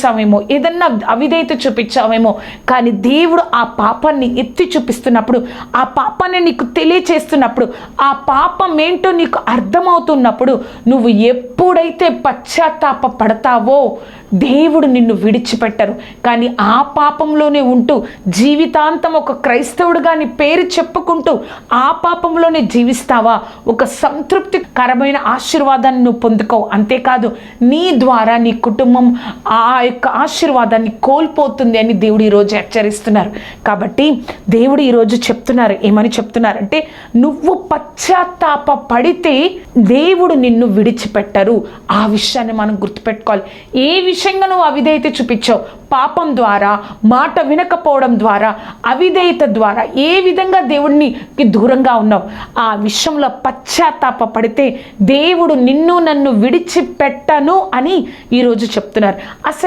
చూపించామేమో ఏదన్నా అవిధేయత చూపించావేమో కానీ దేవుడు ఆ పాపాన్ని ఎత్తి చూపిస్తున్నప్పుడు ఆ పాపాన్ని నీకు తెలియచేస్తున్నప్పుడు ఆ పాపం ఏంటో నీకు అర్థమవుతున్నప్పుడు నువ్వు ఎప్పుడైతే పశ్చాత్తాప పడతావో దేవుడు నిన్ను విడిచిపెట్టరు. కానీ ఆ పాపంలోనే ఉంటూ జీవితాంతం ఒక క్రైస్తవుడుగా నీ పేరు చెప్పుకుంటూ ఆ పాపంలోనే జీవిస్తావా? ఒక సంతృప్తికరమైన ఆశీర్వాదాన్ని నువ్వు పొందుకోవు. అంతేకాదు నీ ద్వారా నీ కుటుంబం ఆ యొక్క ఆశీర్వాదాన్ని కోల్పోతుంది అని దేవుడు ఈరోజు హెచ్చరిస్తున్నారు. కాబట్టి దేవుడు ఈరోజు చెప్తున్నారు ఏమని చెప్తున్నారంటే నువ్వు పశ్చాత్తాప పడితే దేవుడు నిన్ను విడిచిపెట్టరు. ఆ విషయాన్ని మనం గుర్తుపెట్టుకోవాలి. ఏ విషయంగా నువ్వు అవిధేయత చూపించావు? పాపం ద్వారా మాట వినకపోవడం ద్వారా అవిధేయత ద్వారా ఏ విధంగా దేవుడిని దూరంగా ఉన్నావు? ఆ విషయంలో పశ్చాత్తాప పడితే దేవుడు నిన్ను నన్ను విడిచిపెట్టను అని ఈరోజు చెప్తున్నారు. అసలు